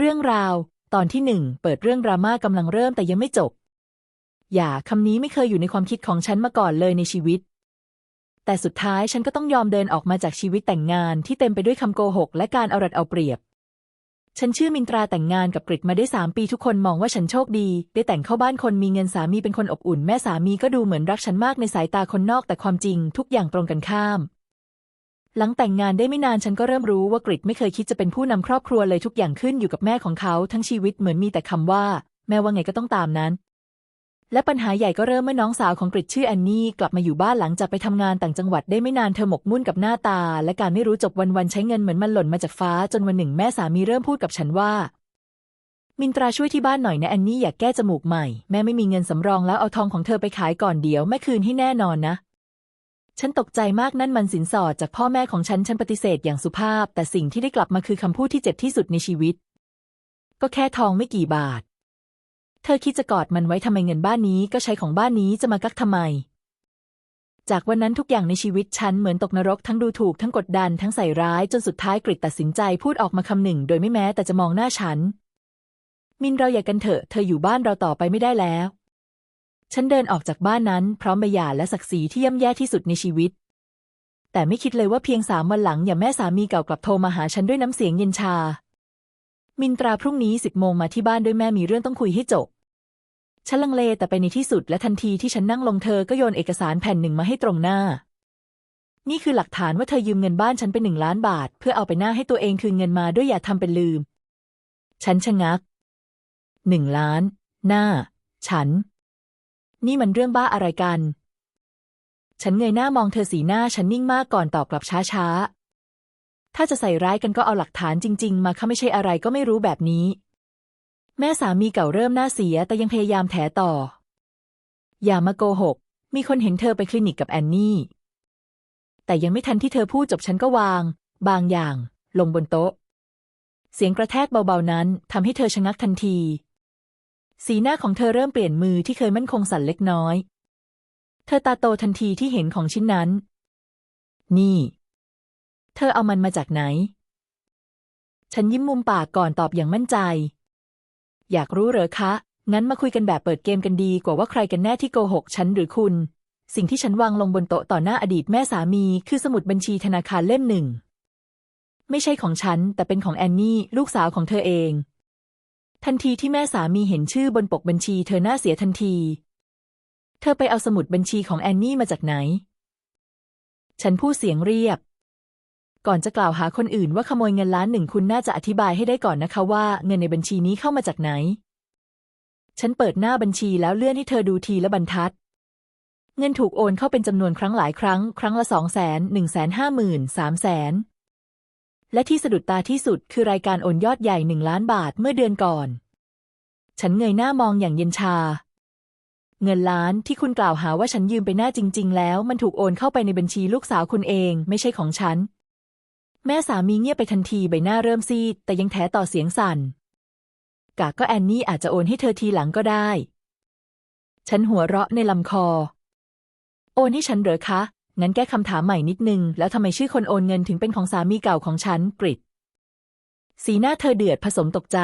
เรื่องราว ตอนที่หนึ่งเปิดเรื่องดราม่ากำลังเริ่มแต่ยังไม่จบ อย่าคำนี้ไม่เคยอยู่ในความคิดของฉันมาก่อนเลยในชีวิต แต่สุดท้ายฉันก็ต้องยอมเดินออกมาจากชีวิตแต่งงานที่เต็มไปด้วยคำโกหก และการเอารัดเอาเปรียบ ฉันชื่อมินตราแต่งงานกับกริดมาได้สามปีทุกคนมองว่าฉันโชคดี ได้แต่งเข้าบ้านคนมีเงินสามีเป็นคนอบอุ่น แม่สามีก็ดูเหมือนรักฉันมากในสายตาคนนอกแต่ความจริง ทุกอย่างตรงกันข้าม หลังแต่งงานได้ไม่นานฉันก็เริ่มรู้ว่ากริดไม่เคยคิดจะเป็นผู้นำครอบครัวเลยทุกอย่างขึ้นอยู่กับแม่ของเขาทั้งชีวิตเหมือนมีแต่คำว่า แม่ว่าไงก็ต้องตามนั้น และปัญหาใหญ่ก็เริ่มเมื่อน้องสาวของกริดชื่อแอนนี่กลับมาอยู่บ้านหลังจากไปทำงานต่างจังหวัดได้ไม่นานเธอหมกมุ่นกับหน้าตา และการไม่รู้จบวันๆใช้เงินเหมือนมันหล่นมาจากฟ้า จนวันหนึ่งแม่สามีเริ่มพูดกับฉันว่ามินตราช่วยที่บ้านหน่อยนะแอนนี่อยากแก้จมูกใหม่ แม่ไม่มีเงินสำรองแล้วเอาทองของเธอไปขายก่อนเดี๋ยวแม่คืนให้แน่นอนนะ ฉันตกใจมากนั่นมันสินสอดจากพ่อแม่ของฉัน ฉันปฏิเสธอย่างสุภาพ แต่สิ่งที่ได้กลับมาคือคำพูดที่เจ็บที่สุดในชีวิต ก็แค่ทองไม่กี่บาท เธอคิดจะกอดมันไว้ทำไมเงินบ้านนี้ก็ใช้ของบ้านนี้จะมากักทำไม จากวันนั้นทุกอย่างในชีวิตฉันเหมือนตกนรกทั้งดูถูกทั้งกดดันทั้งใส่ร้ายจนสุดท้ายกริดตัดสินใจพูดออกมาคำหนึ่ง โดยไม่แม้แต่จะมองหน้าฉัน มินเราอย่ากันเถอะ เธออยู่บ้านเราต่อไปไม่ได้แล้ว ฉันเดินออกจากบ้านนั้นพร้อมใบหย่าและศักดิ์ศรีที่ย่ำแย่ที่สุดในชีวิต แต่ไม่คิดเลยว่าเพียงสามวันหลังอย่าแม่สามีเก่ากลับโทรมาหาฉันด้วยน้ำเสียงเย็นชา มินตราพรุ่งนี้สิบโมงมาที่บ้านด้วยแม่มีเรื่องต้องคุยให้จบ ฉันลังเลแต่ไปในที่สุดและทันทีที่ฉันนั่งลงเธอก็โยนเอกสารแผ่นหนึ่งมาให้ตรงหน้า นี่คือหลักฐานว่าเธอยืมเงินบ้านฉันไปหนึ่งล้านบาท เพื่อเอาไปหน้าให้ตัวเองคืนเงินมาด้วยอย่าทำเป็นลืม ฉันชะงักหนึ่งล้าน หน้า ฉัน นี่มันเรื่องบ้าอะไรกัน ฉันเงยหน้ามองเธอสีหน้าฉันนิ่งมากก่อนตอบกลับช้าๆ ถ้าจะใส่ร้ายกันก็เอาหลักฐานจริง ๆ มาค่ะไม่ใช่อะไรก็ไม่รู้แบบนี้ แม่สามีเก่าเริ่มหน้าเสียแต่ยังพยายามแถต่อ อย่ามาโกหก มีคนเห็นเธอไปคลินิกกับแอนนี่ แต่ยังไม่ทันที่เธอพูดจบฉันก็วาง บางอย่าง ลงบนโต๊ะ เสียงกระแทกเบาๆนั้นทำให้เธอชะงักทันที สีหน้าของเธอเริ่มเปลี่ยนมือที่เคยมั่นคงสั่นเล็กน้อย เธอตาโตทันทีที่เห็นของชิ้นนั้น นี่ เธอเอามันมาจากไหน ฉันยิ้มมุมปากก่อนตอบอย่างมั่นใจ อยากรู้เหรอคะ งั้นมาคุยกันแบบเปิดเกมกันดีกว่าว่าใครกันแน่ที่โกหกฉันหรือคุณ สิ่งที่ฉันวางลงบนโต๊ะต่อหน้าอดีตแม่สามี คือสมุดบัญชีธนาคารเล่มหนึ่ง ไม่ใช่ของฉัน แต่เป็นของแอนนี่ ลูกสาวของเธอเอง ทันทีที่แม่สามีเห็นชื่อบนปกบัญชีเธอหน้าเสียทันที เธอไปเอาสมุดบัญชีของแอนนี่มาจากไหน ฉันพูดเสียงเรียบ ก่อนจะกล่าวหาคนอื่นว่าขโมยเงินล้านหนึ่งคุณน่าจะอธิบายให้ได้ก่อนนะคะว่าเงินในบัญชีนี้เข้ามาจากไหน ฉันเปิดหน้าบัญชีแล้วเลื่อนให้เธอดูทีละบรรทัด เงินถูกโอนเข้าเป็นจำนวนครั้งหลายครั้ง ครั้งละสองแสนหนึ่งแสนห้าหมื่นสามแสน และที่สะดุดตาที่สุดคือรายการโอนยอดใหญ่หนึ่งล้านบาทเมื่อเดือนก่อน ฉันเงยหน้ามองอย่างเย็นชา เงินล้านที่คุณกล่าวหาว่าฉันยืมไปหน้าจริง ๆ แล้ว มันถูกโอนเข้าไปในบัญชีลูกสาวคุณเอง ไม่ใช่ของฉัน แม่สามีเงียบไปทันทีใบหน้าเริ่มซีดแต่ยังแถต่อเสียงสั่นกากก็แอนนี่อาจจะโอนให้เธอทีหลังก็ได้ ฉันหัวเราะในลำคอ โอนให้ฉันเหรอคะ งั้นแก้คำถามใหม่นิดนึง แล้วทำไมชื่อคนโอนเงินถึงเป็นของสามีเก่าของฉันกริดสีหน้าเธอเดือดผสมตกใจ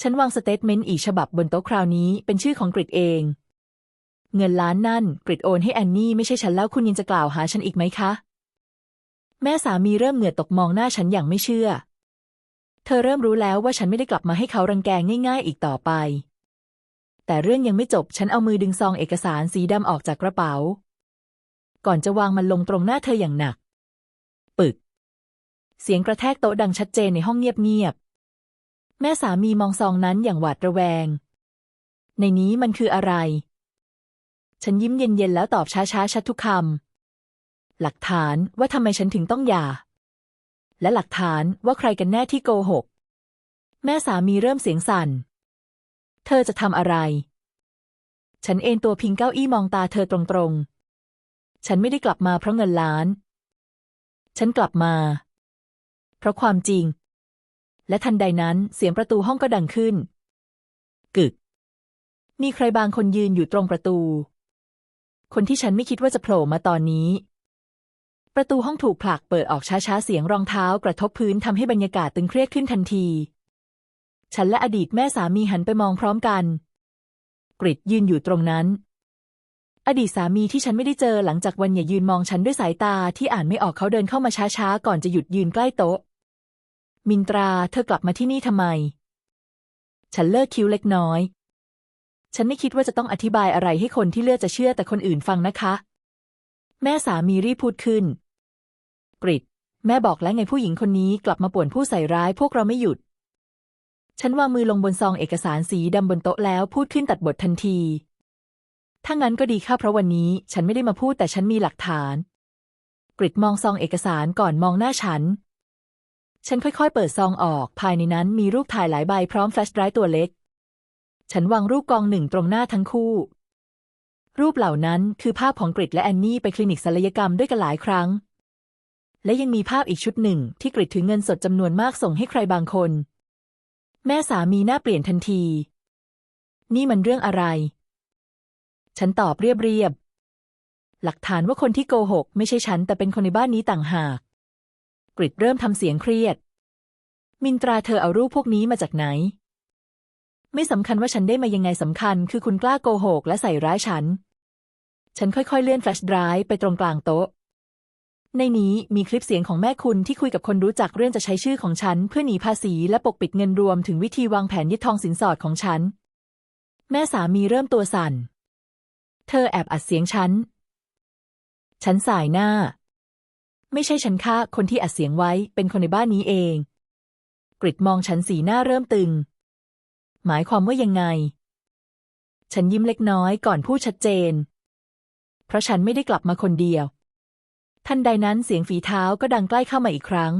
ฉันวางสเตทเมนต์อีกฉบับบนโต๊ะคราวนี้เป็นชื่อของกริดเอง เงินล้านนั่นกริดโอนให้แอนนี่ไม่ใช่ฉันแล้วคุณยังจะกล่าวหาฉันอีกไหมคะ แม่สามีเริ่มเหงื่อตกมองหน้าฉันอย่างไม่เชื่อ เธอเริ่มรู้แล้วว่าฉันไม่ได้กลับมาให้เขารังแกง่าย ๆ อีกต่อไป แต่เรื่องยังไม่จบฉันเอามือดึงซองเอกสารสีดำออกจากกระเป๋า ก่อนจะวางมันลงตรงหน้าเธออย่างหนัก ปึก เสียงกระแทกโต๊ะดังชัดเจนในห้องเงียบๆ แม่สามีมองซองนั้นอย่างหวาดระแวง ในนี้มันคืออะไร ฉันยิ้มเย็นๆแล้วตอบช้าๆ ชัดทุกคำ หลักฐานว่าทำไมฉันถึงต้องหย่า และหลักฐานว่าใครกันแน่ที่โกหก แม่สามีเริ่มเสียงสั่น เธอจะทำอะไร ฉันเอนตัวพิงเก้าอี้มองตาเธอตรงๆ ฉันไม่ได้กลับมาเพราะเงินล้าน ฉันกลับมา เพราะความจริง และทันใดนั้นเสียงประตูห้องก็ดังขึ้น กึก มีใครบางคนยืนอยู่ตรงประตู คนที่ฉันไม่คิดว่าจะโผล่มาตอนนี้ ประตูห้องถูกผลักเปิดออกช้าๆ เสียงรองเท้ากระทบพื้นทำให้บรรยากาศตึงเครียดขึ้นทันที ฉันและอดีตแม่สามีหันไปมองพร้อมกัน กริดยืนอยู่ตรงนั้น อดีตสามีที่ฉันไม่ได้เจอหลังจากวันอย่ายืนมองฉันด้วยสายตาที่อ่านไม่ออกเขาเดินเข้ามาช้าๆ ก่อนจะหยุดยืนใกล้โต๊ะ มินตราเธอกลับมาที่นี่ทำไม ฉันเลิกคิ้วเล็กน้อย ฉันไม่คิดว่าจะต้องอธิบายอะไรให้คนที่เลือกจะเชื่อแต่คนอื่นฟังนะคะ แม่สามีรีบพูดขึ้น กริดแม่บอกแล้วไงผู้หญิงคนนี้กลับมาป่วนผู้ใส่ร้ายพวกเราไม่หยุด ฉันวางมือลงบนซองเอกสารสีดำบนโต๊ะแล้วพูดขึ้นตัดบททันที ถ้างั้นก็ดีค่ะเพราะวันนี้ฉันไม่ได้มาพูดแต่ฉันมีหลักฐาน กริดมองซองเอกสารก่อนมองหน้าฉัน ฉันค่อยๆ เปิดซองออก ภายในนั้นมีรูปถ่ายหลายใบพร้อมแฟลชไดร์ตัวเล็ก ฉันวางรูปกองหนึ่งตรงหน้าทั้งคู่ รูปเหล่านั้นคือภาพของกริดและแอนนี่ไปคลินิกศัลยกรรมด้วยกันหลายครั้ง และยังมีภาพอีกชุดหนึ่ง ที่กริดถือเงินสดจำนวนมากส่งให้ใครบางคน แม่สามีหน้าเปลี่ยนทันที นี่มันเรื่องอะไร ฉันตอบเรียบๆ หลักฐานว่าคนที่โกหก ไม่ใช่ฉัน แต่เป็นคนในบ้านนี้ต่างหาก กริดเริ่มทำเสียงเครียด มินตราเธอเอารูปพวกนี้มาจากไหน ไม่สำคัญว่าฉันได้มายังไงสำคัญ คือคุณกล้าโกหก และใส่ร้ายฉัน ฉันค่อยๆ เลื่อนแฟลชไดรฟ์ไปตรงกลางโต๊ะ ในนี้มีคลิปเสียงของแม่คุณที่คุยกับคนรู้จักเรื่องจะใช้ชื่อของฉัน เพื่อหนีภาษีและปกปิดเงินรวมถึงวิธีวางแผนยึดทองสินสอดของฉัน แม่สามีเริ่มตัวสั่น เธอแอบอัดเสียงฉัน ฉันสายหน้า ไม่ใช่ฉันค่ะคนที่อัดเสียงไว้เป็นคนในบ้านนี้เอง กริดมองฉันสีหน้าเริ่มตึง หมายความว่ายังไง ฉันยิ้มเล็กน้อยก่อนพูดชัดเจน เพราะฉันไม่ได้กลับมาคนเดียว ทันใดนั้นเสียงฝีเท้าก็ดังใกล้เข้ามาอีกครั้ง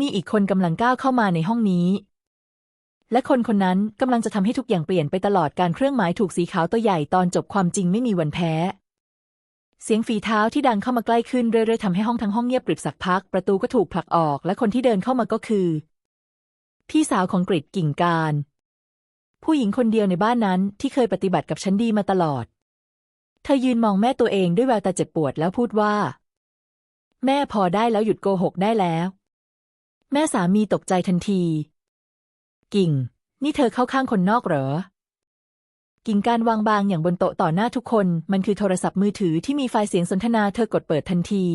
มีอีกคนกำลังก้าวเข้ามาในห้องนี้ และคนคนนั้นกำลังจะทำให้ทุกอย่างเปลี่ยนไปตลอดการเครื่องหมายถูกสีขาวตัวใหญ่ตอนจบความจริงไม่มีวันแพ้ เสียงฝีเท้าที่ดังเข้ามาใกล้ขึ้นเรื่อยๆทำให้ห้องทั้งห้องเงียบกริบสักพัก ประตูก็ถูกผลักออก และคนที่เดินเข้ามาก็คือ พี่สาวของกริดกิ่งการ ผู้หญิงคนเดียวในบ้านนั้นที่เคยปฏิบัติกับฉันดีมาตลอด เธอยืนมองแม่ตัวเองด้วยแววตาเจ็บปวดแล้วพูดว่า แม่พอได้แล้วหยุดโกหกได้แล้ว แม่สามีตกใจทันที กิ่ง นี่เธอเข้าข้างคนนอกเหรอ กิ่งการวางบางอย่างบนโต๊ะต่อหน้าทุกคน มันคือโทรศัพท์มือถือที่มีไฟล์เสียงสนทนาเธอกดเปิดทันที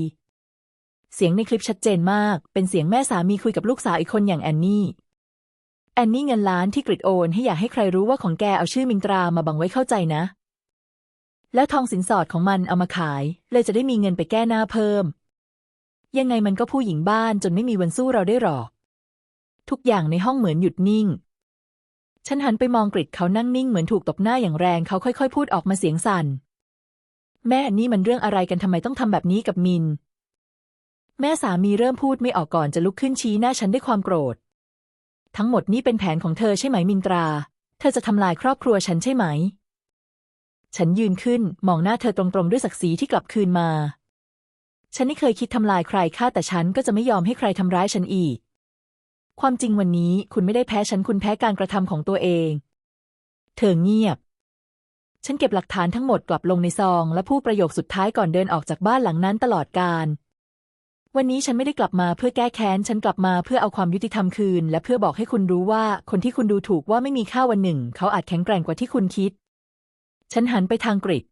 เสียงในคลิปชัดเจนมาก เป็นเสียงแม่สามีคุยกับลูกสาวอีกคนอย่างแอนนี่ แอนนี่เงินล้านที่กริดโอนให้อยากให้ใครรู้ว่าของแกเอาชื่อมินตรามาบังไว้เข้าใจนะ แล้วทองสินสอดของมันเอามาขาย เลยจะได้มีเงินไปแก้หน้าเพิ่ม ยังไงมันก็ผู้หญิงบ้านจนไม่มีวันสู้เราได้หรอก ทุกอย่างในห้องเหมือนหยุดนิ่ง ฉันหันไปมองกริดเขานั่งนิ่งเหมือนถูกตบหน้าอย่างแรงเขาค่อยๆ พูดออกมาเสียงสั่น แม่นี่มันเรื่องอะไรกันทำไมต้องทำแบบนี้กับมิน แม่สามีเริ่มพูดไม่ออกก่อนจะลุกขึ้นชี้หน้าฉันด้วยความโกรธ ทั้งหมดนี่เป็นแผนของเธอใช่ไหมมินตรา เธอจะทำลายครอบครัวฉันใช่ไหม ฉันยืนขึ้นมองหน้าเธอตรงๆด้วยศักดิ์ศรีที่กลับคืนมาฉันไม่เคยคิดทำลายใครค่าแต่ฉันก็จะไม่ยอมให้ใครทำร้ายฉันอีก ความจริงวันนี้คุณไม่ได้แพ้ฉันคุณแพ้การกระทำของตัวเอง เธอเงียบ ฉันเก็บหลักฐานทั้งหมดกลับลงในซอง และพูดประโยคสุดท้ายก่อนเดินออกจากบ้านหลังนั้นตลอดการวันนี้ฉันไม่ได้กลับมาเพื่อแก้แค้น ฉันกลับมาเพื่อเอาความยุติธรรมคืน และเพื่อบอกให้คุณรู้ว่าคนที่คุณดูถูกว่าไม่มีค่าวันหนึ่ง เขาอาจแข็งแกร่งกว่าที่คุณคิด ฉันหันไปทางกริด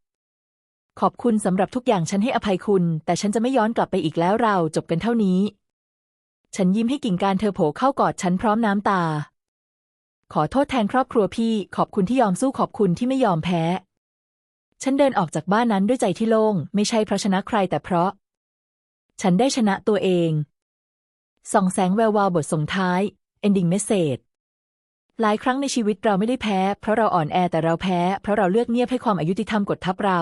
ขอบคุณสำหรับทุกอย่างฉันให้อภัยคุณ แต่ฉันจะไม่ย้อนกลับไปอีกแล้วเราจบกันเท่านี้ ฉันยิ้มให้กิ่งการเธอโผล่เข้ากอดฉันพร้อมน้ำตา ขอโทษแทนครอบครัวพี่ ขอบคุณที่ยอมสู้ขอบคุณที่ไม่ยอมแพ้ ฉันเดินออกจากบ้านนั้นด้วยใจที่โล่ง ไม่ใช่เพราะชนะใครแต่เพราะ ฉันได้ชนะตัวเองส่องแสงแวววาวบทส่งท้าย ending message หลายครั้งในชีวิตเราไม่ได้แพ้ เพราะเราอ่อนแอแต่เราแพ้ เพราะเราเลือกเงียบให้ความอายุติธรรมกดทับเรา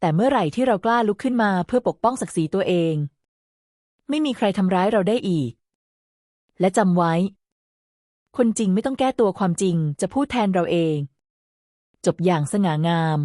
แต่เมื่อไหร่ที่เรากล้าลุกขึ้นมาเพื่อปกป้องศักดิ์ศรีตัวเอง ไม่มีใครทำร้ายเราได้อีก และจำไว้ คนจริงไม่ต้องแก้ตัวความจริงจะพูดแทนเราเอง จบอย่างสง่างาม